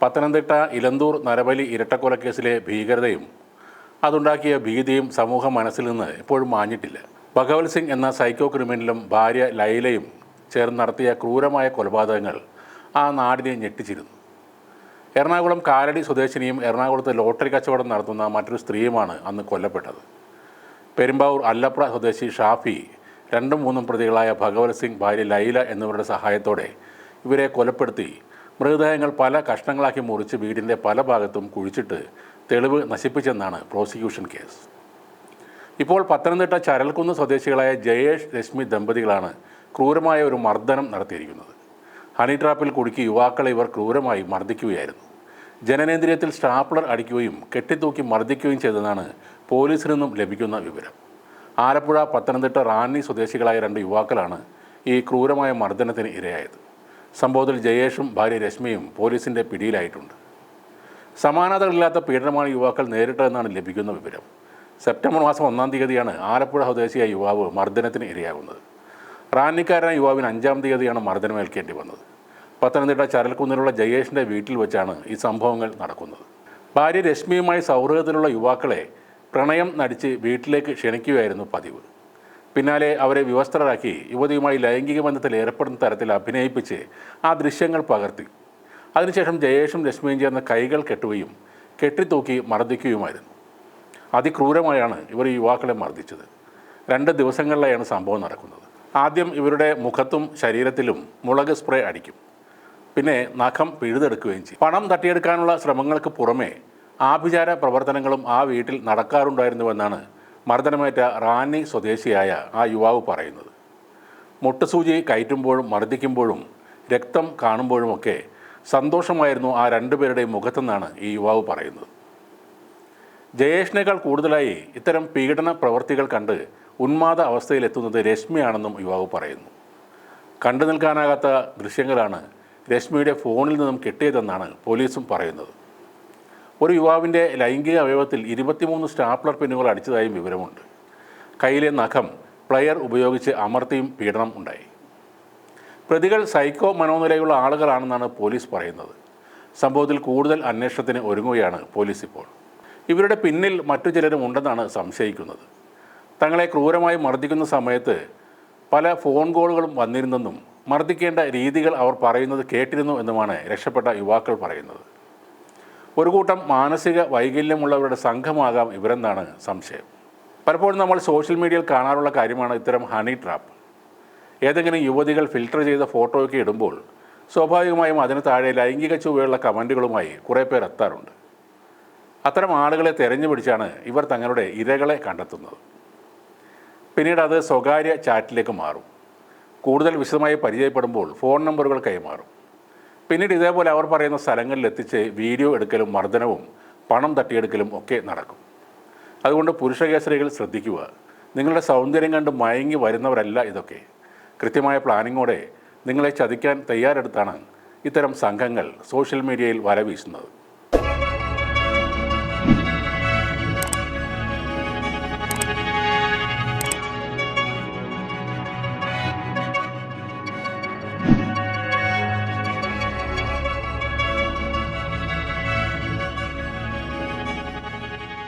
പത്തനംതിട്ട ഇലന്തൂർ നരബലി ഇരട്ടക്കൊലക്കേസിലെ ഭീകരതയും അതുണ്ടാക്കിയ ഭീതിയും സമൂഹ മനസ്സിൽ നിന്ന് എപ്പോഴും മാഞ്ഞിട്ടില്ല. ഭഗവത് സിംഗ് എന്ന സൈക്കോ ക്രിമിനലും ഭാര്യ ലൈലയും ചേർന്ന് നടത്തിയ ക്രൂരമായ കൊലപാതകങ്ങൾ ആ നാടിനെ ഞെട്ടിച്ചിരുന്നു. എറണാകുളം കാലടി സ്വദേശിനിയും എറണാകുളത്ത് ലോട്ടറി കച്ചവടം നടത്തുന്ന മറ്റൊരു സ്ത്രീയുമാണ് അന്ന് കൊല്ലപ്പെട്ടത്. പെരുമ്പാവൂർ അല്ലപ്ര സ്വദേശി ഷാഫി രണ്ടും മൂന്നും പ്രതികളായ ഭഗവത് സിംഗ് ഭാര്യ ലൈല എന്നിവരുടെ സഹായത്തോടെ ഇവരെ കൊലപ്പെടുത്തി മൃതദേഹങ്ങൾ പല കഷ്ണങ്ങളാക്കി മുറിച്ച് വീടിന്റെ പല ഭാഗത്തും കുഴിച്ചിട്ട് തെളിവ് നശിപ്പിച്ചെന്നാണ് പ്രോസിക്യൂഷൻ കേസ്. ഇപ്പോൾ പത്തനംതിട്ട ചരൽക്കുന്ന് സ്വദേശികളായ ജയേഷ് രശ്മി ദമ്പതികളാണ് ക്രൂരമായ ഒരു മർദ്ദനം നടത്തിയിരിക്കുന്നത്. ഹണി ട്രാപ്പിൽ കുടുക്കി യുവാക്കളെ ഇവർ ക്രൂരമായി മർദ്ദിക്കുകയായിരുന്നു. ജനനേന്ദ്രിയത്തിൽ സ്റ്റാപ്ലർ അടിക്കുകയും കെട്ടിത്തൂക്കി മർദ്ദിക്കുകയും ചെയ്തതാണ് പോലീസിൽ നിന്നും ലഭിക്കുന്ന വിവരം. ആലപ്പുഴ പത്തനംതിട്ട റാന്നി സ്വദേശികളായ രണ്ട് യുവാക്കളാണ് ഈ ക്രൂരമായ മർദ്ദനത്തിന് ഇരയായത്. സംഭവത്തിൽ ജയേഷും ഭാര്യ രശ്മിയും പോലീസിന്റെ പിടിയിലായിട്ടുണ്ട്. സമാനതകളില്ലാത്ത പീഡനമാണ് യുവാക്കൾ നേരിട്ടതെന്നാണ് ലഭിക്കുന്ന വിവരം. സെപ്റ്റംബർ മാസം ഒന്നാം തീയതിയാണ് ആലപ്പുഴ സ്വദേശിയായ യുവാവ് മർദ്ദനത്തിന് ഇരയാകുന്നത്. റാന്നിക്കാരനായ യുവാവിന് അഞ്ചാം തീയതിയാണ് മർദ്ദനമേൽക്കേണ്ടി വന്നത്. പത്തനംതിട്ട ചരൽക്കുന്നിലുള്ള ജയേഷിന്റെ വീട്ടിൽ വെച്ചാണ് ഈ സംഭവങ്ങൾ നടക്കുന്നത്. ഭാര്യ രശ്മിയുമായി സൗഹൃദത്തിലുള്ള യുവാക്കളെ പ്രണയം നടിച്ച് വീട്ടിലേക്ക് ക്ഷണിക്കുകയായിരുന്നു പതിവ്. പിന്നാലെ അവരെ വിവസ്ത്രരാക്കി യുവതിയുമായി ലൈംഗിക ബന്ധത്തിൽ ഏർപ്പെടുന്ന തരത്തിൽ അഭിനയിപ്പിച്ച് ആ ദൃശ്യങ്ങൾ പകർത്തി. അതിനുശേഷം ജയേഷും രശ്മിയും ചേർന്ന് കൈകൾ കെട്ടുകയും കെട്ടിത്തൂക്കി മർദ്ദിക്കുകയുമായിരുന്നു. അതിക്രൂരമായാണ് ഇവർ യുവാക്കളെ മർദ്ദിച്ചത്. രണ്ട് ദിവസങ്ങളിലായാണ് സംഭവം നടക്കുന്നത്. ആദ്യം ഇവരുടെ മുഖത്തും ശരീരത്തിലും മുളക് സ്പ്രേ അടിക്കും. പിന്നെ നഖം പിഴുതെടുക്കുകയും ചെയ്യും. പണം തട്ടിയെടുക്കാനുള്ള ശ്രമങ്ങൾക്ക് പുറമേ ആഭിചാര പ്രവർത്തനങ്ങളും ആ വീട്ടിൽ നടക്കാറുണ്ടായിരുന്നുവെന്നാണ് മർദ്ദനമേറ്റ റാന്നി സ്വദേശിയായ ആ യുവാവ് പറയുന്നത്. മുട്ടുസൂചി കയറ്റുമ്പോഴും മർദ്ദിക്കുമ്പോഴും രക്തം കാണുമ്പോഴുമൊക്കെ സന്തോഷമായിരുന്നു ആ രണ്ടുപേരുടെയും മുഖത്തെന്നാണ് ഈ യുവാവ് പറയുന്നത്. ജയേഷിനേക്കാൾ കൂടുതലായി ഇത്തരം പീഡന പ്രവൃത്തികൾ കണ്ട് ഉന്മാദ അവസ്ഥയിലെത്തുന്നത് രശ്മിയാണെന്നും യുവാവ് പറയുന്നു. കണ്ടു നിൽക്കാനാകാത്ത ദൃശ്യങ്ങളാണ് രശ്മിയുടെ ഫോണിൽ നിന്നും കിട്ടിയതെന്നാണ് പോലീസും പറയുന്നത്. ഒരു യുവാവിന്റെ ലൈംഗിക അവയവത്തിൽ ഇരുപത്തിമൂന്ന് സ്റ്റാപ്ലർ പിന്നുകൾ അടിച്ചതായും വിവരമുണ്ട്. കയ്യിലെ നഖം പ്ലെയർ ഉപയോഗിച്ച് അമർത്തിയും പീഡനം ഉണ്ടായി. പ്രതികൾ സൈക്കോ മനോനിലയുള്ള ആളുകളാണെന്നാണ് പോലീസ് പറയുന്നത്. സംഭവത്തിൽ കൂടുതൽ അന്വേഷണത്തിന് ഒരുങ്ങുകയാണ് പോലീസ് ഇപ്പോൾ. ഇവരുടെ പിന്നിൽ മറ്റു ചിലരും ഉണ്ടെന്നാണ് സംശയിക്കുന്നത്. തങ്ങളെ ക്രൂരമായി മർദ്ദിക്കുന്ന സമയത്ത് പല ഫോൺ കോളുകളും വന്നിരുന്നെന്നും മർദ്ദിക്കേണ്ട രീതികൾ അവർ പറയുന്നത് കേട്ടിരുന്നു എന്നുമാണ് രക്ഷപ്പെട്ട യുവാക്കൾ പറയുന്നത്. ഒരു കൂട്ടം മാനസിക വൈകല്യമുള്ളവരുടെ സംഘമാകാം ഇവരെന്നാണ് സംശയം. പലപ്പോഴും നമ്മൾ സോഷ്യൽ മീഡിയയിൽ കാണാറുള്ള കാര്യമാണ് ഇത്തരം ഹണി ട്രാപ്പ്. ഏതെങ്കിലും യുവതികൾ ഫിൽട്ടർ ചെയ്ത ഫോട്ടോയൊക്കെ ഇടുമ്പോൾ സ്വാഭാവികമായും അതിന് താഴെ ലൈംഗിക ചുവയുള്ള കമന്റുകളുമായി കുറേ പേർ എത്താറുണ്ട്. അത്തരം ആളുകളെ തെരഞ്ഞു പിടിച്ചാണ് ഇവർ തങ്ങളുടെ ഇരകളെ കണ്ടെത്തുന്നത്. പിന്നീട് അത് സ്വകാര്യ ചാറ്റിലേക്ക് മാറും. കൂടുതൽ വിശദമായി പരിചയപ്പെടുമ്പോൾ ഫോൺ നമ്പറുകൾ കൈമാറും. പിന്നീട് ഇതേപോലെ അവർ പറയുന്ന സ്ഥലങ്ങളിൽ എത്തിച്ച് വീഡിയോ എടുക്കലും മർദ്ദനവും പണം തട്ടിയെടുക്കലും ഒക്കെ നടക്കും. അതുകൊണ്ട് പുരുഷകേസരികൾ ശ്രദ്ധിക്കുക. നിങ്ങളുടെ സൗന്ദര്യം കണ്ട് മയങ്ങി വരുന്നവരല്ല ഇതൊക്കെ. കൃത്യമായ പ്ലാനിങ്ങോടെ നിങ്ങളെ ചതിക്കാൻ തയ്യാറെടുത്താണ് ഇത്തരം സംഘങ്ങൾ സോഷ്യൽ മീഡിയയിൽ വല വീശുന്നത്